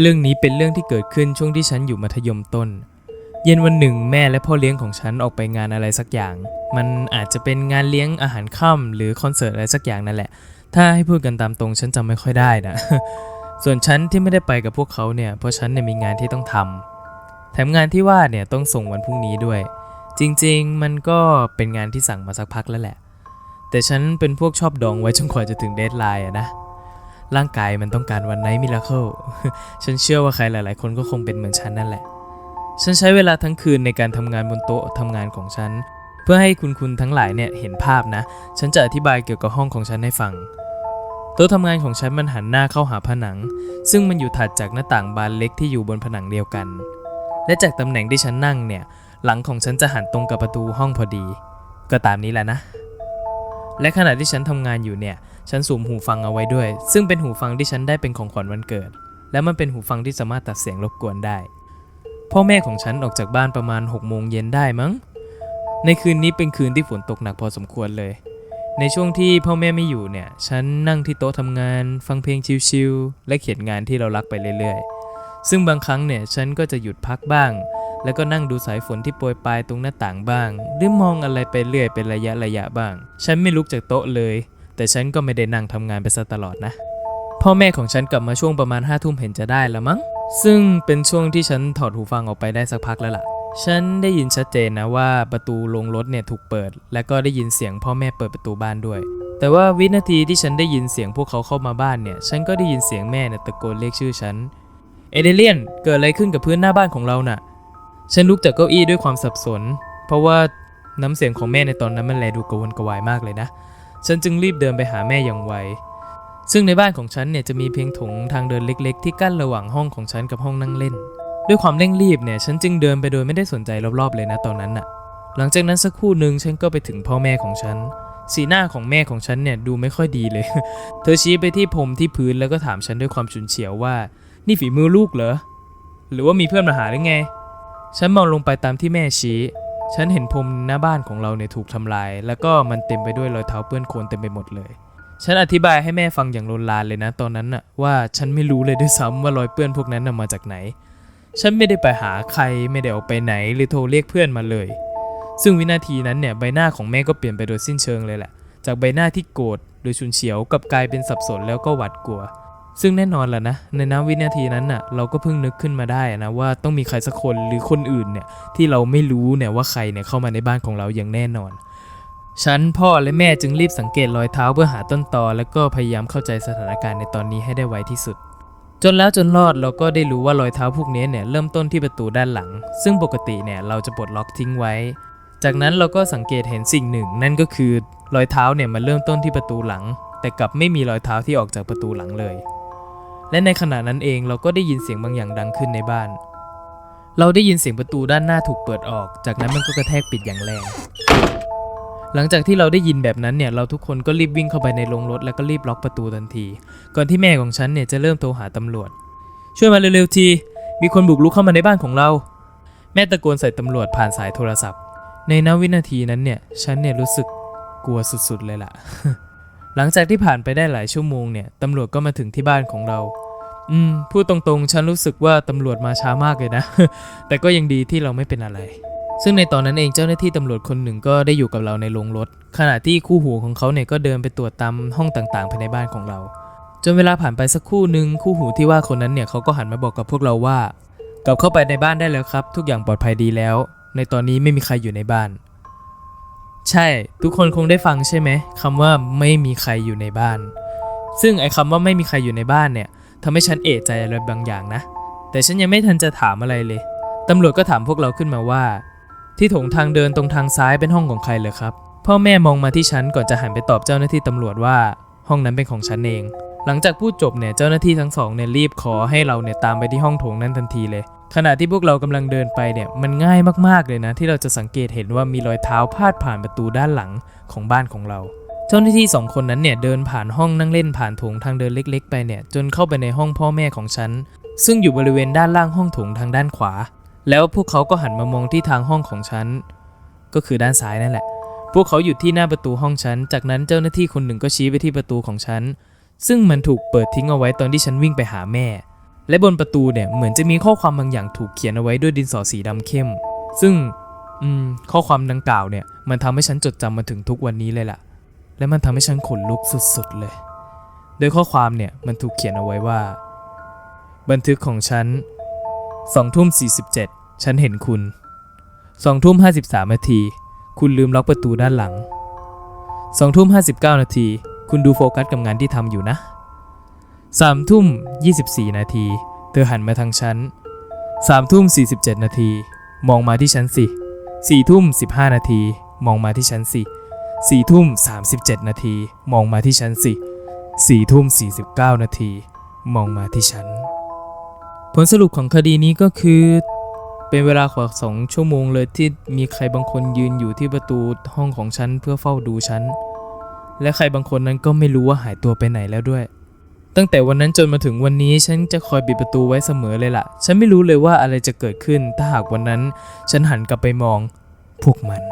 เรื่องนี้เป็นเรื่องที่เกิดขึ้นช่วงที่ฉันอยู่มัธยมต้น เย็นวันหนึ่งแม่และพ่อเลี้ยงของฉันออกไปงานอะไรสักอย่าง มันอาจจะเป็นงานเลี้ยงอาหารค่ำหรือคอนเสิร์ตอะไรสักอย่างนั่นแหละ ถ้าให้พูดกันตามตรงฉันจำไม่ค่อยได้นะ ส่วนฉันที่ไม่ได้ไปกับพวกเขาเนี่ยเพราะฉันเนี่ยมีงานที่ต้องทำแถมงานที่ว่าเนี่ยต้องส่งวันพรุ่งนี้ด้วย จริงๆ มันก็เป็นงานที่สั่งมาสักพักแล้วแหละ แต่ฉันเป็นพวกชอบดองไว้จนกว่าจะถึงเดทไลน์อะนะ ร่างกายมันต้องการวันไนท์มิราเคิลฉันเชื่อว่าใครหลาย ๆ คนก็คงเป็นเหมือนฉันนั่นแหละ ฉันใช้เวลาทั้งคืนในการทำงานบนโต๊ะทำงานของฉัน เพื่อให้คุณคุณทั้งหลายเนี่ยเห็นภาพนะ ฉันจะอธิบายเกี่ยวกับห้องของฉันให้ฟัง โต๊ะทำงานของฉันมันหันหน้าเข้าหาผนัง ซึ่งมันอยู่ถัดจากหน้าต่างบานเล็กที่อยู่บนผนังเดียวกัน และจากตำแหน่งที่ฉันนั่งเนี่ย หลังของฉันจะหันตรงกับประตูห้องพอดี ก็ตามนี้แหละนะ และขณะที่ฉันทำงานอยู่เนี่ย ฉันสวมหูฟังเอาไว้ด้วย ซึ่งเป็นหูฟังที่ฉันได้เป็นของขวัญวันเกิด และมันเป็นหูฟังที่สามารถตัดเสียงรบกวนได้ พ่อแม่ของฉันออกจากบ้านประมาณ6โมงเย็นได้มั้ง ในคืนนี้เป็นคืนที่ฝนตกหนักพอสมควรเลย ในช่วงที่พ่อแม่ไม่อยู่เนี่ย ฉันนั่งที่โต๊ะทำงาน ฟังเพลงชิลๆ และเขียนงานที่เรารักไปเรื่อยๆ ซึ่งบางครั้งเนี่ยฉันก็จะหยุดพักบ้าง แล้วก็นั่งดูสายฝนที่โปรยปลายตรงหน้าต่างบ้าง หรือมองอะไรไปเรื่อยเป็นระยะระยะบ้าง ฉันไม่ลุกจากโต๊ะเลย แต่ฉันก็ไม่ได้นั่งทำงานไปซะตลอดนะ พ่อแม่ของฉันกลับมาช่วงประมาณห้าทุ่มเห็นจะได้ล้วมั้ง ซึ่งเป็นช่วงที่ฉันถอดหูฟังออกไปได้สักพักแล้วล่ะ ฉันได้ยินชัดเจนนะว่าประตูลงรถเนี่ยถูกเปิด และก็ได้ยินเสียงพ่อแม่เปิดประตูบ้านด้วย แต่ว่าวินาทีที่ฉันได้ยินเสียงพวกเขาเข้ามาบ้านเนี่ย ฉันก็ได้ยินเสียงแม่เนี่ยตะโกนเรียกชื่อฉัน เอเดเลียน เกิดอะไรขึ้นกับพื้นหน้าบ้านของเราน่ะ ฉันลุกจากเก้าอี้ด้วยความสับสน เพราะว่าน้ำเสียงของแม่ในตอนนั้นมันแลดูกระวนกระวายมากเลยนะ ฉันจึงรีบเดินไปหาแม่อย่างไว ซึ่งในบ้านของฉันเนี่ยจะมีเพียงถงทางเดินเล็ก ๆ ที่กั้นระหว่างห้องของฉันกับห้องนั่งเล่น ด้วยความเร่งรีบเนี่ยฉันจึงเดินไปโดยไม่ได้สนใจรอบๆเลยนะตอนนั้นน่ะ หลังจากนั้นสักครู่หนึ่งฉันก็ไปถึงพ่อแม่ของฉัน สีหน้าของแม่ของฉันเนี่ยดูไม่ค่อยดีเลย เธอชี้ไปที่ผมที่พื้นแล้วก็ถามฉันด้วยความฉุนเฉียวว่า นี่ฝีมือลูกเหรอ หรือว่ามีเพื่อนมาหาหรือไง ฉันมองลงไปตามที่แม่ชี้ ฉันเห็นพรมหน้าบ้านของเราเนี่ยถูกทำลาย แล้วก็มันเต็มไปด้วยรอยเท้าเปื้อนโคลนเต็มไปหมดเลย ฉันอธิบายให้แม่ฟังอย่างโลนลานเลยนะตอนนั้นน่ะว่าฉันไม่รู้เลยด้วยซ้ำว่ารอยเปื้อนพวกนั้นน่ะมาจากไหน ฉันไม่ได้ไปหาใครไม่ได้ออกไปไหนหรือโทรเรียกเพื่อนมาเลย ซึ่งวินาทีนั้นเนี่ยใบหน้าของแม่ก็เปลี่ยนไปโดยสิ้นเชิงเลยแหละ จากใบหน้าที่โกรธโดยฉุนเฉียวกลับกลายเป็นสับสนแล้วก็หวาดกลัว ซึ่งแน่นอนแหละนะ ในน้ำวินาทีนั้นน่ะ เราก็เพิ่งนึกขึ้นมาได้นะว่าต้องมีใครสักคนหรือคนอื่นเนี่ยที่เราไม่รู้เนี่ยว่าใครเนี่ยเข้ามาในบ้านของเราอย่างแน่นอน ฉันพ่อและแม่จึงรีบสังเกตรอยเท้าเพื่อหาต้นตอ แล้วก็พยายามเข้าใจสถานการณ์ในตอนนี้ให้ได้ไวที่สุด จนแล้วจนรอดเราก็ได้รู้ว่ารอยเท้าพวกนี้เนี่ยเริ่มต้นที่ประตูด้านหลัง ซึ่งปกติเนี่ยเราจะปลดล็อกทิ้งไว้ จากนั้นเราก็สังเกตเห็นสิ่งหนึ่ง นั่นก็คือรอยเท้าเนี่ยมันเริ่มต้นที่ประตูหลัง แต่กลับไม่มีรอยเท้าที่ออกจากประตูหลังเลย และในขณะนั้นเองเราก็ได้ยินเสียงบางอย่างดังขึ้นในบ้าน เราได้ยินเสียงประตูด้านหน้าถูกเปิดออก จากนั้นมันก็กระแทกปิดอย่างแรง หลังจากที่เราได้ยินแบบนั้นเนี่ยเราทุกคนก็รีบวิ่งเข้าไปในโรงรถแล้วก็รีบล็อกประตูทันที ก่อนที่แม่ของฉันเนี่ยจะเริ่มโทรหาตำรวจ ช่วยมาเร็วๆที มีคนบุกรุกเข้ามาในบ้านของเรา แม่ตะโกนใส่ตำรวจผ่านสายโทรศัพท์ ในนวินาทีนั้นเนี่ยฉันเนี่ยรู้สึกกลัวสุดๆเลยล่ะ หลังจากที่ผ่านไปได้หลายชั่วโมงเนี่ยตำรวจก็มาถึงที่บ้านของเรา อืม พูดตรงๆ ฉันรู้สึกว่าตำรวจมาช้ามากเลยนะ แต่ก็ยังดีที่เราไม่เป็นอะไร ซึ่งในตอนนั้นเองเจ้าหน้าที่ตำรวจคนหนึ่งก็ได้อยู่กับเราในโรงรถ ขณะที่คู่หูของเขาเนี่ยก็เดินไปตรวจตามห้องต่างๆภายในบ้านของเรา จนเวลาผ่านไปสักคู่หนึ่งคู่หูที่ว่าคนนั้นเนี่ยเขาก็หันมาบอกกับพวกเราว่า กลับเข้าไปในบ้านได้แล้วครับ ทุกอย่างปลอดภัยดีแล้ว ในตอนนี้ไม่มีใครอยู่ในบ้าน ใช่ ทุกคนคงได้ฟังใช่ไหมคำว่าไม่มีใครอยู่ในบ้าน ซึ่งไอ้คำว่าไม่มีใครอยู่ในบ้านเนี่ยทำให้ฉันเอะใจอะไรบางอย่างนะ แต่ฉันยังไม่ทันจะถามอะไรเลยตำรวจก็ถามพวกเราขึ้นมาว่า ที่โถงทางเดินตรงทางซ้ายเป็นห้องของใครเหรอครับ พ่อแม่มองมาที่ฉันก่อนจะหันไปตอบเจ้าหน้าที่ตำรวจว่า ห้องนั้นเป็นของฉันเอง หลังจากพูดจบเนี่ยเจ้าหน้าที่ทั้งสองเนี่ยรีบขอให้เราเนี่ยตามไปที่ห้องโถงนั้นทันทีเลย ขณะที่พวกเรากำลังเดินไปเนี่ยมันง่ายมากๆเลยนะ ที่เราจะสังเกตเห็นว่ามีรอยเท้าพาดผ่านประตูด้านหลังของบ้านของเรา เจ้าหน้าที่สองคนนั้นเนี่ยเดินผ่านห้องนั่งเล่นผ่านโถงทางเดินเล็ก ๆ ไปเนี่ยจนเข้าไปในห้องพ่อแม่ของฉัน ซึ่งอยู่บริเวณด้านล่างห้องโถงทางด้านขวา แล้วพวกเขาก็หันมามองที่ทางห้องของฉัน ก็คือด้านซ้ายนั่นแหละ พวกเขาหยุดที่หน้าประตูห้องฉัน จากนั้นเจ้าหน้าที่คนหนึ่งก็ชี้ไปที่ประตูของฉัน ซึ่งมันถูกเปิดทิ้งเอาไว้ตอนที่ฉันวิ่งไปหาแม่ และบนประตูเนี่ยเหมือนจะมีข้อความบางอย่างถูกเขียนเอาไว้ด้วยดินสอสีดำเข้ม ซึ่งข้อความดังกล่าวเนี่ยมันทำให้ฉันจดจำมาถึงทุกวันนี้เลยล่ะ และมันทำให้ฉันขนลุกสุดๆเลย โดยข้อความเนี่ยมันถูกเขียนเอาไว้ว่า บันทึกของฉันสองทุ่มสี่สิบเจ็ดฉันเห็นคุณสองทุ่มห้าสิบสามนาที คุณลืมล็อกประตูด้านหลังสองทุ่มห้าสิบเก้านาที คุณดูโฟกัสกับงานที่ทำอยู่นะ สามทุ่มยี่สิบสี่นาที เธอหันมาทางฉันสามทุ่มสี่สิบเจ็ดนาที มองมาที่ฉันสิสี่ทุ่มสิบห้านาที มองมาที่ฉันสิสี่ทุ่มสามสิบเจ็ดนาที มองมาที่ฉันสิสี่ทุ่มสี่สิบเก้านาที มองมาที่ฉัน ผลสรุปของคดีนี้ก็คือ เป็นเวลากว่าสองชั่วโมงเลยที่มีใครบางคนยืนอยู่ที่ประตูห้องของฉันเพื่อเฝ้าดูฉัน และใครบางคนนั้นก็ไม่รู้ว่าหายตัวไปไหนแล้วด้วย ตั้งแต่วันนั้นจนมาถึงวันนี้ฉันจะคอยปิดประตูไว้เสมอเลยล่ะ ฉันไม่รู้เลยว่าอะไรจะเกิดขึ้นถ้าหากวันนั้น ฉันหันกลับไปมองพวกมัน